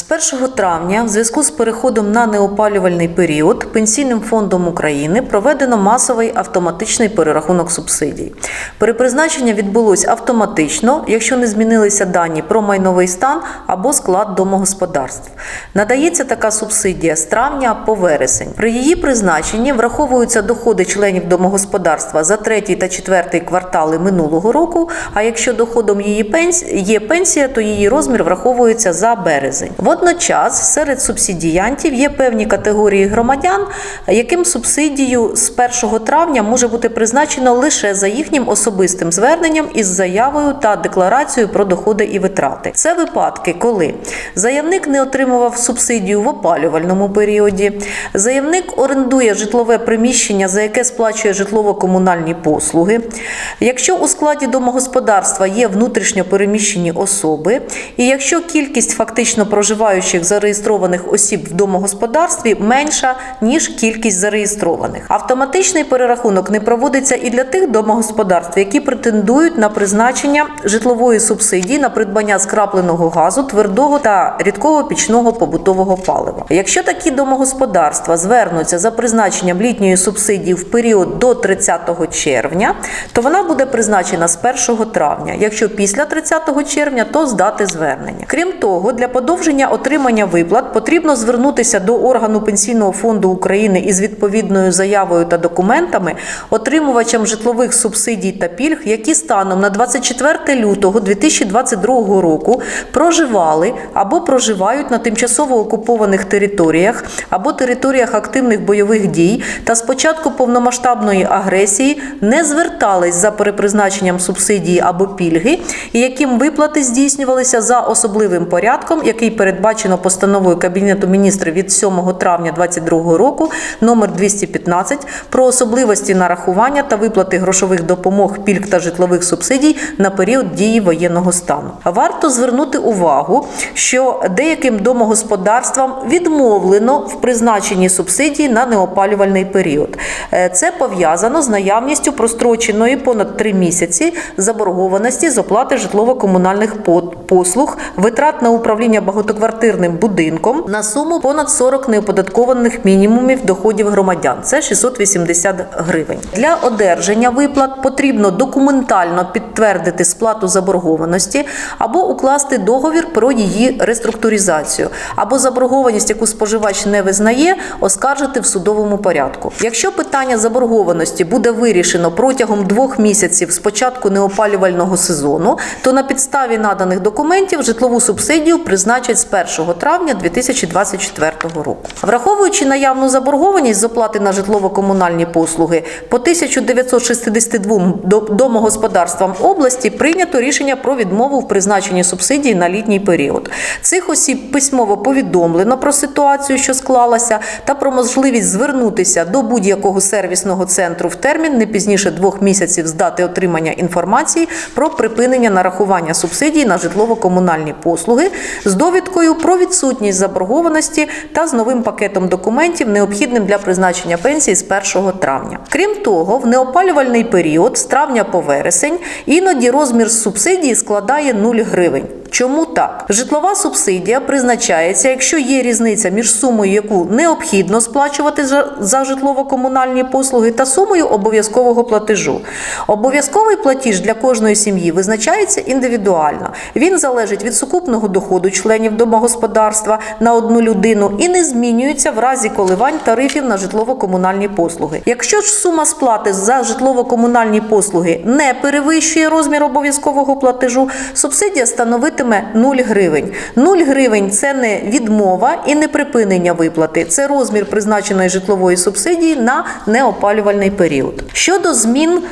З 1 травня, в зв'язку з переходом на неопалювальний період, Пенсійним фондом України проведено масовий автоматичний перерахунок субсидій. Перепризначення відбулось автоматично, якщо не змінилися дані про майновий стан або склад домогосподарств. Надається така субсидія з травня по вересень. При її призначенні враховуються доходи членів домогосподарства за третій та четвертий квартали минулого року. А якщо доходом її є пенсія, то її розмір враховується за березень. Водночас серед субсидіянтів є певні категорії громадян, яким субсидію з 1 травня може бути призначено лише за їхнім особистим зверненням із заявою та декларацією про доходи і витрати. Це випадки, коли заявник не отримував субсидію в опалювальному періоді, заявник орендує житлове приміщення, за яке сплачує житлово-комунальні послуги. Якщо у складі домогосподарства є внутрішньо переміщені особи, і якщо кількість фактично проживаючих зареєстрованих осіб в домогосподарстві менша ніж кількість зареєстрованих. Автоматичний перерахунок не проводиться і для тих домогосподарств, які претендують на призначення житлової субсидії на придбання скрапленого газу, твердого та рідкого пічного побутового палива. Якщо такі домогосподарства звернуться за призначенням літньої субсидії в період до 30 червня, то вона буде призначена з 1 травня. Якщо після 30 червня, то з дати звернення. Крім того, для подовження отримання виплат потрібно звернутися до органу пенсійного фонду України із відповідною заявою та документами отримувачам житлових субсидій та пільг, які станом на 24 лютого 2022 року проживали або проживають на тимчасово окупованих територіях або територіях активних бойових дій та з початку повномасштабної агресії не звертались за перепризначенням субсидії або пільги, і яким виплати здійснювалися за особливим порядком, який передбачено постановою Кабінету міністрів від 7 травня 2022 року номер 215 про особливості нарахування та виплати грошових допомог, пільг та житлових субсидій на період дії воєнного стану. Варто звернути увагу, що деяким домогосподарствам відмовлено в призначенні субсидії на неопалювальний період. Е, Це пов'язано з наявністю простроченої понад три місяці заборгованості з оплати житлово-комунальних послуг, витрат на управління багатоквартирним будинком на суму понад 40 неоподаткованих мінімумів доходів громадян. Це 680 гривень. Для одержання виплат потрібно документально підтвердити сплату заборгованості або укласти договір про її реструктуризацію, або заборгованість, яку споживач не визнає, оскаржити в судовому порядку. Якщо питання заборгованості буде вирішено протягом двох місяців з початку неопалювального сезону, то на підставі наданих документів житлову субсидію призначать 1 травня 2024 року. Враховуючи наявну заборгованість з оплати на житлово-комунальні послуги по 1962 до- домогосподарствам області прийнято рішення про відмову в призначенні субсидії на літній період. Цих осіб письмово повідомлено про ситуацію, що склалася, та про можливість звернутися до будь-якого сервісного центру в термін не пізніше двох місяців з дати отримання інформації про припинення нарахування субсидій на житлово-комунальні послуги з довідкою про відсутність заборгованості та з новим пакетом документів, необхідним для призначення пенсії з 1 травня. Крім того, в неопалювальний період з травня по вересень іноді розмір субсидії складає 0 гривень. Чому так? Житлова субсидія призначається, якщо є різниця між сумою, яку необхідно сплачувати за- житлово-комунальні послуги, та сумою обов'язкового платежу. Обов'язковий платіж для кожної сім'ї визначається індивідуально. Він залежить від сукупного доходу членів домогосподарства на одну людину і не змінюється в разі коливань тарифів на житлово-комунальні послуги. Якщо ж сума сплати за житлово-комунальні послуги не перевищує розмір обов'язкового платежу, субсидія становитиме 0 гривень. 0 гривень це не відмова і не припинення виплати. Це розмір призначеної житлової субсидії на неопалювальний період. Щодо змін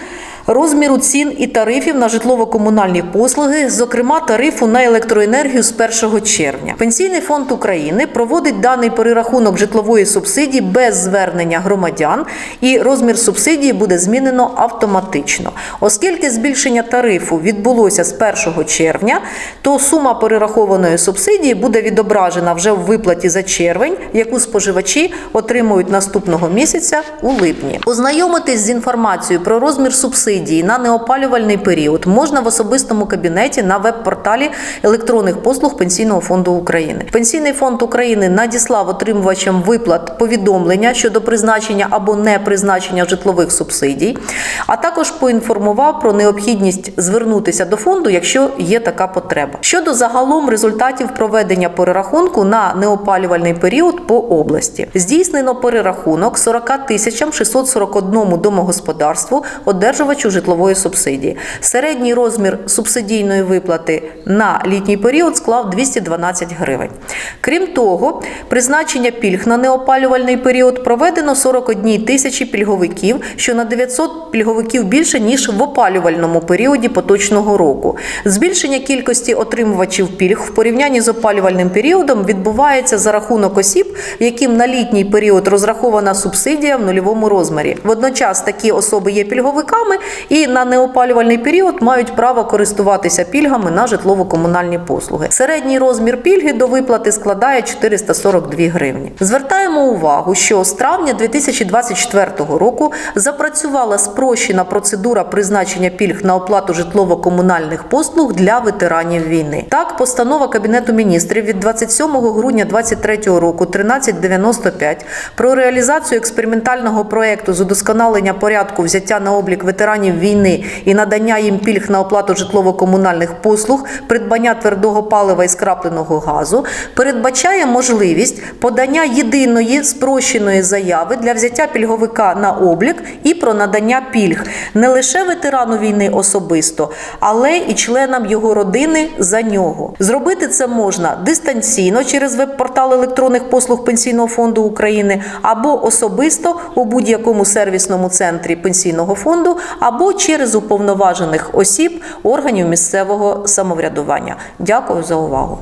розміру цін і тарифів на житлово-комунальні послуги, зокрема тарифу на електроенергію з 1 червня. Пенсійний фонд України проводить даний перерахунок житлової субсидії без звернення громадян, і розмір субсидії буде змінено автоматично. Оскільки збільшення тарифу відбулося з 1 червня, то сума перерахованої субсидії буде відображена вже в виплаті за червень, яку споживачі отримують наступного місяця у липні. Ознайомитись з інформацією про розмір субсидії субсидії на неопалювальний період можна в особистому кабінеті на веб-порталі електронних послуг Пенсійного фонду України. Пенсійний фонд України надіслав отримувачам виплат повідомлення щодо призначення або не призначення житлових субсидій, а також поінформував про необхідність звернутися до фонду, якщо є така потреба. Щодо загалом результатів проведення перерахунку на неопалювальний період по області, здійснено перерахунок 40 тисячам 641 домогосподарству одержувачу житлової субсидії. Середній розмір субсидійної виплати на літній період склав 212 гривень. Крім того, призначення пільг на неопалювальний період проведено 41 тисячі пільговиків, що на 900 пільговиків більше ніж в опалювальному періоді поточного року. Збільшення кількості отримувачів пільг в порівнянні з опалювальним періодом відбувається за рахунок осіб, яким на літній період розрахована субсидія в нульовому розмірі. Водночас такі особи є пільговиками і на неопалювальний період мають право користуватися пільгами на житлово-комунальні послуги. Середній розмір пільги до виплати складає 442 гривні. Звертаємо увагу, що з травня 2024 року запрацювала спрощена процедура призначення пільг на оплату житлово-комунальних послуг для ветеранів війни. Так, постанова Кабінету міністрів від 27 грудня 2023 року 1395 про реалізацію експериментального проекту з удосконалення порядку взяття на облік ветеранів війни і надання їм пільг на оплату житлово-комунальних послуг, придбання твердого палива і скрапленого газу передбачає можливість подання єдиної спрощеної заяви для взяття пільговика на облік і про надання пільг не лише ветерану війни особисто, але і членам його родини за нього. Зробити це можна дистанційно через веб-портал електронних послуг Пенсійного фонду України або особисто у будь-якому сервісному центрі пенсійного фонду, або через уповноважених осіб органів місцевого самоврядування. Дякую за увагу.